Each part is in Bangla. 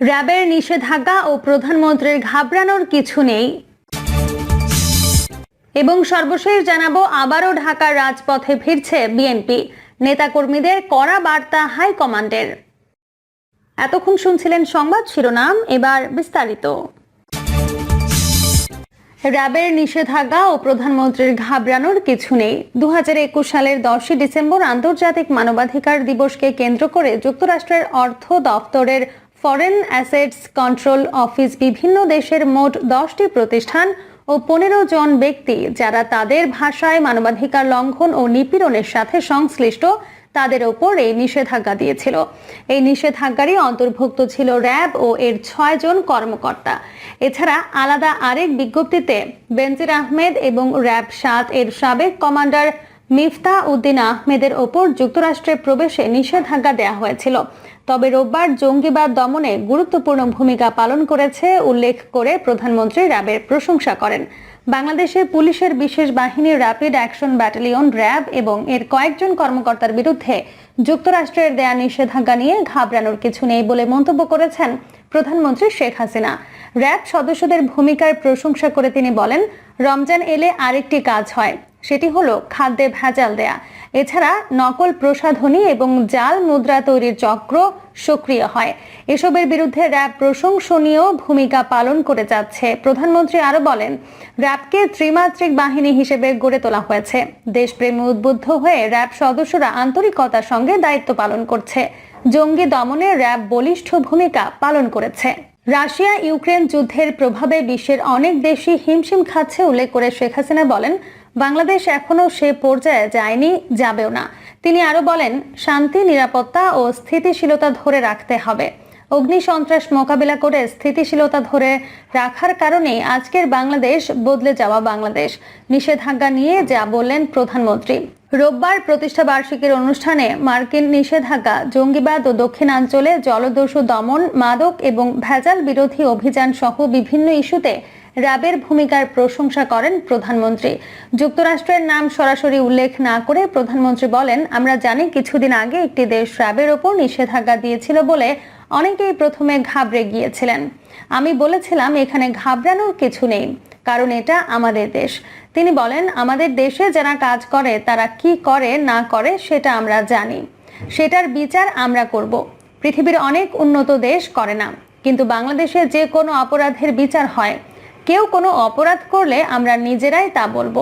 র্যাবের নিষেধাজ্ঞা ও প্রধানমন্ত্রীর ঘাবড়ানোর কিছু নেই। এবং সর্বশেষ জানাব, আবারও ঢাকার রাজপথে ফিরছে বিএনপি। নেতাকর্মীদের কড়া বার্তা হাইকমান্ডের এতক্ষণ শুনছিলেন সংবাদ শিরোনাম, এবার বিস্তারিত। র্যাবের নিষেধাজ্ঞা ও প্রধানমন্ত্রীর ঘাবড়ানোর কিছু নেই। দু হাজার একুশ সালের দশই ডিসেম্বর আন্তর্জাতিক মানবাধিকার দিবসকে কেন্দ্র করে যুক্তরাষ্ট্রের অর্থ দফতরের ফরেন অ্যাসেটস কন্ট্রোল অফিস বিভিন্ন দেশের মোট দশটি প্রতিষ্ঠান ও পনেরো জন ব্যক্তি যারা তাদের ভাষায় মানবাধিকার লঙ্ঘন ও নিপীড়নের সাথে সংশ্লিষ্ট, তাদের ওপর এই নিষেধাজ্ঞা দিয়েছিল। এই নিষেধাজ্ঞারই অন্তর্ভুক্ত ছিল র্যাব ও এর ছয় জন কর্মকর্তা। এছাড়া আলাদা আরেক বিজ্ঞপ্তিতে বেনজির আহমেদ এবং র্যাব সাত এর সাবেক কমান্ডার মিফতা উদ্দিন আহমেদের ওপর যুক্তরাষ্ট্রে প্রবেশে নিষেধাজ্ঞা দেওয়া হয়েছিল। তবে রোববার জঙ্গিবাদ দমনে গুরুত্বপূর্ণ ভূমিকা পালন করেছে উল্লেখ করে প্রধানমন্ত্রী র্যাবের প্রশংসা করেন। বাংলাদেশে পুলিশের বিশেষ বাহিনী র্যাপিড অ্যাকশন ব্যাটালিয়ন র্যাব এবং এর কয়েকজন কর্মকর্তার বিরুদ্ধে যুক্তরাষ্ট্রের দেয়া নিষেধাজ্ঞা নিয়ে ঘাবড়ানোর কিছু নেই বলে মন্তব্য করেছেন প্রধানমন্ত্রী শেখ হাসিনা। র্যাব সদস্যদের ভূমিকার প্রশংসা করে তিনি বলেন, রমজান এলে আরেকটি কাজ হয়। সেটি হলো খাদ্যে ভেজাল দেয়া। এছাড়া নকল প্রসাধনী এবং জাল মুদ্রা তৈরির চক্র সক্রিয় হয়। এসবের বিরুদ্ধে র্যাব প্রশংসনীয় ভূমিকা পালন করে যাচ্ছে। প্রধানমন্ত্রী আরও বলেন, র্যাবকে ত্রিমাত্রিক বাহিনী হিসেবে গড়ে তোলা হয়েছে। দেশপ্রেমে উদ্বুদ্ধ হয়ে র্যাব সদস্যরা আন্তরিকতার সঙ্গে দায়িত্ব পালন করছে। জঙ্গি দমনে র্যাব বলিষ্ঠ ভূমিকা পালন করেছে। রাশিয়া ইউক্রেন যুদ্ধের প্রভাবে বিশ্বের অনেক দেশই হিমশিম খাচ্ছে উল্লেখ করে শেখ হাসিনা বলেন বাংলাদেশ এখনও সে পর্যায়ে যায়নি, যাবেও না। তিনি আরও বলেন, শান্তি, নিরাপত্তা ও স্থিতিশীলতা ধরে রাখতে হবে। অগ্নি সন্ত্রাস মোকাবিলা করে স্থিতিশীলতা ধরে রাখার কারণে আজকের বাংলাদেশ বদলে যাওয়া বাংলাদেশ। নিষেধাজ্ঞা নিয়ে যা বললেন প্রধানমন্ত্রী। রোববার প্রতিষ্ঠা বার্ষিকীর অনুষ্ঠানে মার্কিন নিষেধাজ্ঞা, জঙ্গিবাদ ও দক্ষিণাঞ্চলে জলদস্যু দমন, মাদক এবং ভেজাল বিরোধী অভিযান সহ বিভিন্ন ইস্যুতে র্যাবের ভূমিকার প্রশংসা করেন প্রধানমন্ত্রী। যুক্তরাষ্ট্রের নাম সরাসরি উল্লেখ না করে প্রধানমন্ত্রী বলেন, আমরা জানি কিছুদিন আগে একটি দেশ র্যাবের ওপর নিষেধাজ্ঞা দিয়েছিল বলে অনেকেই প্রথমে ঘাবড়ে গিয়েছিলেন। আমি বলেছিলাম, এখানে ঘাবড়ানোর কিছু নেই, কারণ এটা আমাদের দেশ। তিনি বলেন, আমাদের দেশে যারা কাজ করে, তারা কি করে, না করে, সেটা আমরা জানি। সেটার বিচার আমরা করব। পৃথিবীর অনেক উন্নত দেশ করে না, কিন্তু বাংলাদেশে যে কোনো অপরাধের বিচার হয়। কেউ কোনো অপরাধ করলে আমরা নিজেরাই তা বলব।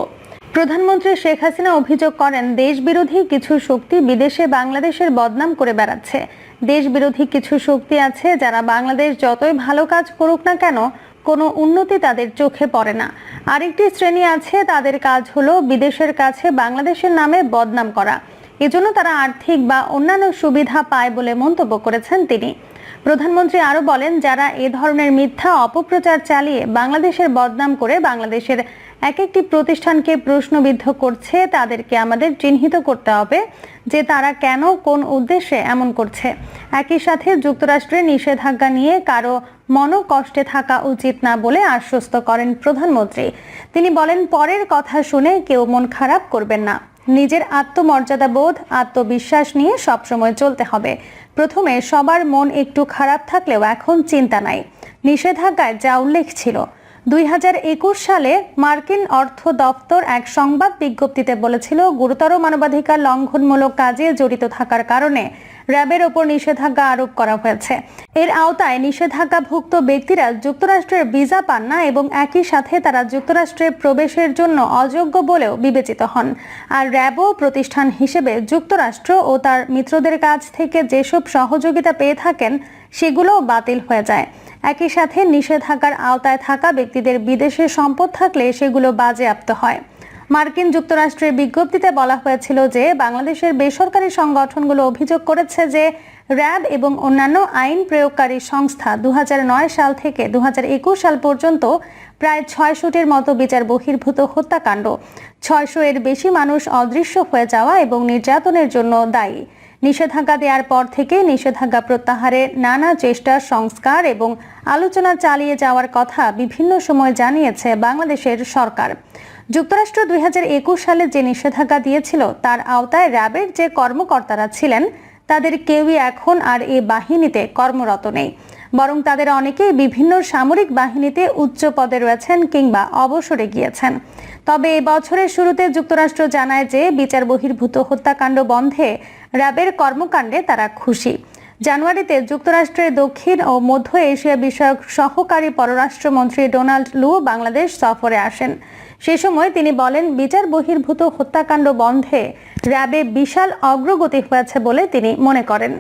প্রধানমন্ত্রী শেখ হাসিনা অভিযোগ করেন, দেশবিরোধী কিছু শক্তি বিদেশে বাংলাদেশের বদনাম করে বেড়াচ্ছে। দেশবিরোধী কিছু শক্তি আছে যারা বাংলাদেশ যতই ভালো কাজ করুক না কেন, কোনো উন্নতি তাদের চোখে পড়ে না। আরেকটি শ্রেণি আছে, তাদের কাজ হলো বিদেশের কাছে বাংলাদেশের নামে বদনাম করা। এজন্য তারা আর্থিক বা অন্যান্য সুবিধা পায় বলে মন্তব্য করেছেন তিনি। প্রধানমন্ত্রী আরও বলেন, যারা এ ধরনের মিথ্যা অপপ্রচার চালিয়ে বাংলাদেশের বদনাম করে বাংলাদেশের এক একটি প্রতিষ্ঠানকে প্রশ্নবিদ্ধ করছে, তাদেরকে আমাদের চিহ্নিত করতে হবে যে তারা কেন, কোন উদ্দেশ্যে এমন করছে। একই সাথে যুক্তরাষ্ট্রের নিষেধাজ্ঞা নিয়ে কারও মনোকষ্টে থাকা উচিত না বলে আশ্বস্ত করেন প্রধানমন্ত্রী। তিনি বলেন, পরের কথা শুনে কেউ মন খারাপ করবেন না। নিজের আত্মমর্যাদা বোধ আত্মবিশ্বাস নিয়ে সবসময় চলতে হবে। প্রথমে, সবার মন একটু খারাপ থাকলেও এখন চিন্তা নাই। নিষেধাজ্ঞায় যা উল্লেখ ছিল। দুই হাজার একুশ সালে মার্কিন অর্থ দপ্তর এক সংবাদ বিজ্ঞপ্তিতে বলেছিল, গুরুতর মানবাধিকার লঙ্ঘনমূলক কাজে জড়িত থাকার কারণে র্যাবের ওপর নিষেধাজ্ঞা আরোপ করা হয়েছে। এর আওতায় নিষেধাজ্ঞাভুক্ত ব্যক্তিরা যুক্তরাষ্ট্রের ভিসা পান না এবং একই সাথে তারা যুক্তরাষ্ট্রে প্রবেশের জন্য অযোগ্য বলেও বিবেচিত হন। আর র্যাবও প্রতিষ্ঠান হিসেবে যুক্তরাষ্ট্র ও তার মিত্রদের কাছ থেকে যেসব সহযোগিতা পেয়ে থাকেন, সেগুলোও বাতিল হয়ে যায়। একই সাথে নিষেধাজ্ঞার আওতায় থাকা ব্যক্তিদের বিদেশে সম্পদ থাকলে সেগুলো বাজেয়াপ্ত হয়। মার্কিন যুক্তরাষ্ট্রের বিজ্ঞপ্তিতে বলা হয়েছিল যে বাংলাদেশের বেসরকারি সংগঠনগুলো অভিযোগ করেছে যে র্যাব এবং অন্যান্য আইন প্রয়োগকারী সংস্থা দুহাজার নয় সাল থেকে দুহাজার একুশ সাল পর্যন্ত প্রায় ছয়শটির মতো বিচার বহির্ভূত হত্যাকাণ্ড। ছয়শো এর বেশি মানুষ অদৃশ্য হয়ে যাওয়া এবং নির্যাতনের জন্য দায়ী। নিষেধাজ্ঞা দেওয়ার পর থেকে নিষেধাজ্ঞা প্রত্যাহারে নানা চেষ্টা, সংস্কার এবং আলোচনা চালিয়ে যাওয়ার কথা বিভিন্ন সময় জানিয়েছে বাংলাদেশের সরকার। যুক্তরাষ্ট্র দুই হাজার একুশ সালে যে নিষেধাজ্ঞা দিয়েছিল, তার আওতায় র্যাবের যে কর্মকর্তারা ছিলেন, তাদের কেউই এখন আর এ বাহিনীতে কর্মরত নেই। বরং তাদের অনেকেই বিভিন্ন সামরিক বাহিনীতে উচ্চ পদে রয়েছেন কিংবা অবসরে গিয়েছেন। তবে এই বছরের শুরুতে যুক্তরাষ্ট্র জানায় যে বিচার বহির্ভূত হত্যাকাণ্ড বন্ধে র্যাবের কর্মকাণ্ডে তারা খুশি। জানুয়ারিতে যুক্তরাষ্ট্রের দক্ষিণ ও মধ্য এশিয়া বিষয়ক সহকারী পররাষ্ট্রমন্ত্রী ডোনাল্ড লু বাংলাদেশ সফরে আসেন। সে সময় তিনি বলেন, বিচার বহির্ভূত হত্যাকাণ্ড বন্ধে র্যাবে বিশাল অগ্রগতি হয়েছে বলে তিনি মনে করেন।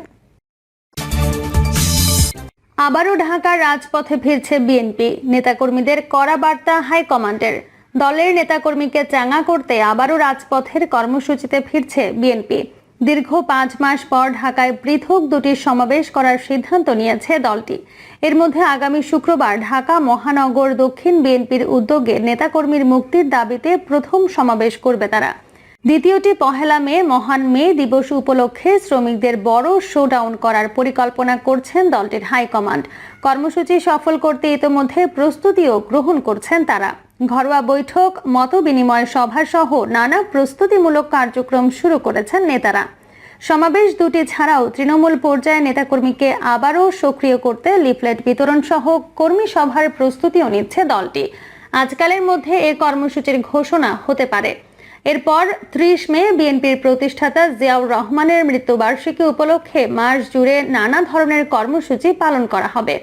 আবারও ঢাকার রাজপথে ফিরছে বিএনপি। নেতাকর্মীদের কড়া বার্তা হাইকমান্ডের। দলের নেতাকর্মীকে চাঙা করতে আবারও রাজপথের কর্মসূচিতে ফিরছে বিএনপি। দীর্ঘ পাঁচ মাস পর ঢাকায় পৃথক দুটি সমাবেশ করার সিদ্ধান্ত নিয়েছে দলটি। এর মধ্যে আগামী শুক্রবার ঢাকা মহানগর দক্ষিণ বিএনপির উদ্যোগে নেতাকর্মীর মুক্তির দাবিতে প্রথম সমাবেশ করবে তারা। দ্বিতীয়টি পহেলা মে, মহান মে দিবস উপলক্ষে শ্রমিকদের বড় শোডাউন করার পরিকল্পনা করছেন দলটির হাইকমান্ড কর্মসূচি সফল করতে ইতোমধ্যে প্রস্তুতিও গ্রহণ করছেন তারা। ঘরোয়া বৈঠক, মত বিনিময় সভা সহ নানা প্রস্তুতিমূলক কার্যক্রম শুরু করেছেন নেতারা। সমাবেশ দুটি ছাড়াও তৃণমূল পর্যায়ে নেতাকর্মীকে আবারও সক্রিয় করতে লিফলেট বিতরণ সহ কর্মী সভার প্রস্তুতিও নিচ্ছে দলটি। আজকালের মধ্যে এ কর্মসূচির ঘোষণা হতে পারে। এরপর ত্রিশ মে বিএনপির প্রতিষ্ঠাতা জিয়াউর রহমানের মৃত্যুবার্ষিকী উপলক্ষে মাস জুড়ে নানা ধরনের কর্মসূচি পালন করা হবে।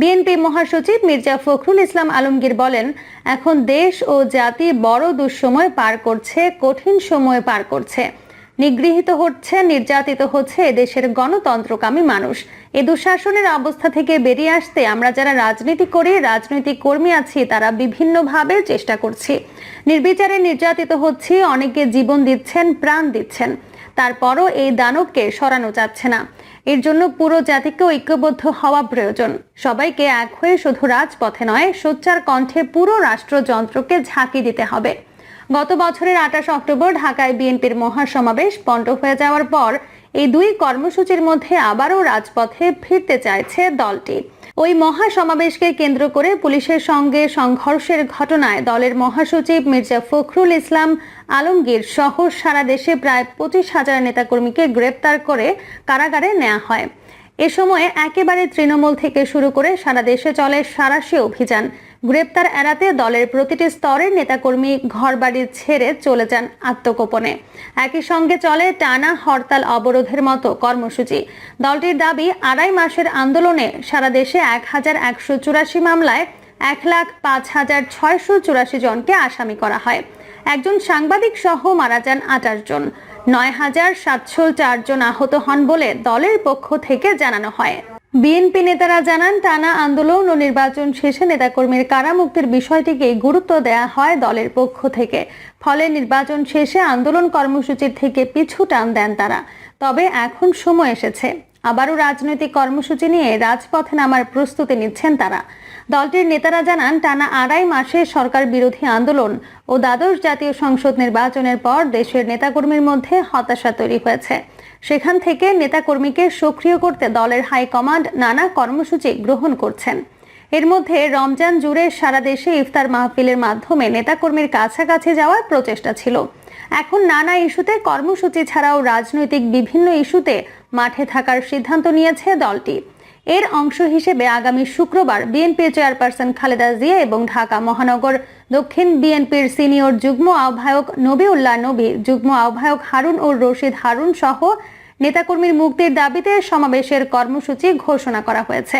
বিএনপি মহাসচিব মির্জা ফখরুল ইসলাম আলমগীর বলেন, এখন দেশ ও জাতি বড় দুঃসময় পার করছে, কঠিন সময় পার করছে। নিগৃহীত হচ্ছে, নির্যাতিত হচ্ছে দেশের গণতন্ত্রকামী মানুষ। এ দুঃশাসনের অবস্থা থেকে বেরিয়ে আসতে আমরা যারা রাজনীতি করি, রাজনৈতিক কর্মী আছি, তারা বিভিন্নভাবে চেষ্টা করছি। নির্বিচারে নির্যাতিত হচ্ছি, অনেকে জীবন দিচ্ছেন, প্রাণ দিচ্ছেন। তারপরও এই দানবকে সরানো যাচ্ছে না। এর জন্য পুরো জাতিকে ঐক্যবদ্ধ হওয়া প্রয়োজন। সবাইকে এক হয়ে শুধু রাজপথে নয়, সোচ্চার কণ্ঠে পুরো রাষ্ট্রযন্ত্রকে ঝাঁকি দিতে হবে। গত বছরের আঠাশ অক্টোবর ঢাকায় বিএনপির মহাসমাবেশ পণ্ড হয়ে যাওয়ার পর এই দুই কর্মসূচির মধ্যে আবারও রাজপথে ফিরতে চাইছে দলটি। ওই মহাসমাবেশকে কেন্দ্র করে পুলিশের সঙ্গে সংঘর্ষের ঘটনায় দলের মহাসচিব মির্জা ফখরুল ইসলাম আলমগীর সহ সারা দেশে প্রায় পঁচিশ হাজার নেতাকর্মীকে গ্রেপ্তার করে কারাগারে নেওয়া হয়। এ সময়ে একেবারে তৃণমূল থেকে শুরু করে সারা দেশে চলে সারাশি অভিযান। গ্রেপ্তার এড়াতে দলের প্রতিটি স্তরের নেতাকর্মী ঘরবাড়ি ছেড়ে চলে যান আত্মগোপনে। একই সঙ্গে চলে টানা হরতাল অবরোধের মতো কর্মসূচি। দলটির দাবি, আড়াই মাসের আন্দোলনে সারা দেশে এক হাজার একশো চুরাশি মামলায় এক লাখ পাঁচ হাজার ছয়শো চুরাশি জনকে আসামি করা হয়। একজন সাংবাদিক সহ মারা যান আঠাশ জন। নয় হাজার সাতশো চারজন আহত হন বলে দলের পক্ষ থেকে জানানো হয়। বিএনপি নেতারা জানান, টানা আন্দোলন ও নির্বাচন শেষে নেতাকর্মীর কারামুক্তির বিষয়টিকে গুরুত্ব দেয়া হয় দলের পক্ষ থেকে। ফলে নির্বাচন শেষে আন্দোলন কর্মসূচির থেকে পিছু টান দেন তারা। তবে এখন সময় এসেছে। আবারও রাজনৈতিক কর্মসূচি নিয়ে রাজপথে নামার প্রস্তুতি নিচ্ছেন তারা। দলটির নেতারা জানান, টানা আড়াই মাসে সরকার বিরোধী আন্দোলন ও দ্বাদশ জাতীয় সংসদ নির্বাচনের পর দেশের নেতাকর্মীর মধ্যে হতাশা তৈরি হয়েছে। সেখান থেকে নেতাকর্মীকে সক্রিয় করতে দলের হাইকমান্ড নানা কর্মসূচি গ্রহণ করছেন। এর মধ্যে রমজান জুড়ে সারা দেশে ইফতার মাহফিলের মাধ্যমে নেতাকর্মীর কাছাকাছি যাওয়ার প্রচেষ্টা ছিল। এখন নানা ইস্যুতে কর্মসূচি ছাড়াও রাজনৈতিক বিভিন্ন ইস্যুতে মাঠে থাকার সিদ্ধান্ত নিয়েছে দলটি। এর অংশ হিসেবে আগামী শুক্রবার বিএনপি চেয়ারপারসন খালেদা জিয়া এবং ঢাকা মহানগর দক্ষিণ বিএনপির সিনিয়র যুগ্ম আহ্বায়ক নবিউল্লাহ নবী, যুগ্ম আহ্বায়ক হারুন ও রশিদ হারুন সহ নেতাকর্মীর মুক্তির দাবিতে সমাবেশের কর্মসূচি ঘোষণা করা হয়েছে।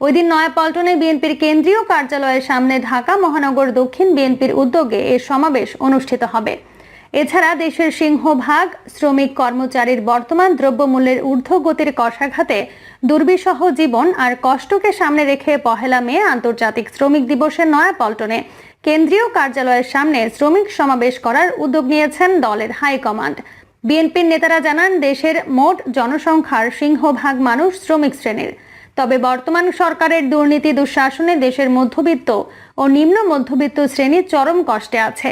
ওই দিন নয়াপল্টনে বিএনপির কেন্দ্রীয় কার্যালয়ের সামনে ঢাকা মহানগর দক্ষিণ বিএনপির উদ্যোগে এ সমাবেশ অনুষ্ঠিত হবে। এছাড়া দেশের সিংহভাগ শ্রমিক কর্মচারীর বর্তমান দ্রব্যমূল্যের ঊর্ধ্বগতির কষাঘাতে দুর্বিষহ জীবন আর কষ্টকে সামনে রেখে পহেলা মে আন্তর্জাতিক শ্রমিক দিবসের নয়াপল্টনে কেন্দ্রীয় কার্যালয়ের সামনে শ্রমিক সমাবেশ করার উদ্যোগ নিয়েছেন দলের হাইকমান্ড বিএনপির নেতারা জানান, দেশের মোট জনসংখ্যার সিংহভাগ মানুষ শ্রমিক শ্রেণির। তবে বর্তমান সরকারের দুর্নীতি, দুঃশাসনে দেশের মধ্যবিত্ত ও নিম্ন মধ্যবিত্ত শ্রেণি চরম কষ্টে আছে।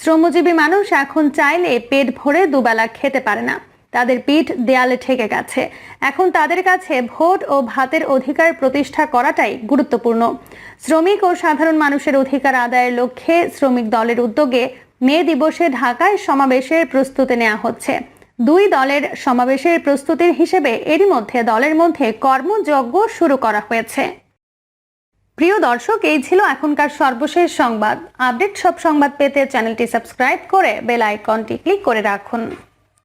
শ্রমজীবী মানুষ এখন চাইলে পেট ভরে দুবেলা খেতে পারে না। তাদের পিঠ দেয়ালে ঠেকে গেছে। এখন তাদের কাছে ভোট ও ভাতের অধিকার প্রতিষ্ঠা করাটাই গুরুত্বপূর্ণ। শ্রমিক ও সাধারণ মানুষের অধিকার আদায়ের লক্ষ্যে শ্রমিক দলের উদ্যোগে মে দিবসে ঢাকায় সমাবেশের প্রস্তুতি নেওয়া হচ্ছে। দুই দলের সমাবেশের প্রস্তুতির হিসেবে এরই মধ্যে দলের মধ্যে কর্মযজ্ঞ শুরু করা হয়েছে। প্রিয় দর্শক, এই ছিল এখনকার সর্বশেষ সংবাদ। আপডেট সব সংবাদ পেতে চ্যানেলটি সাবস্ক্রাইব করে বেল আইকনটি ক্লিক করে রাখুন।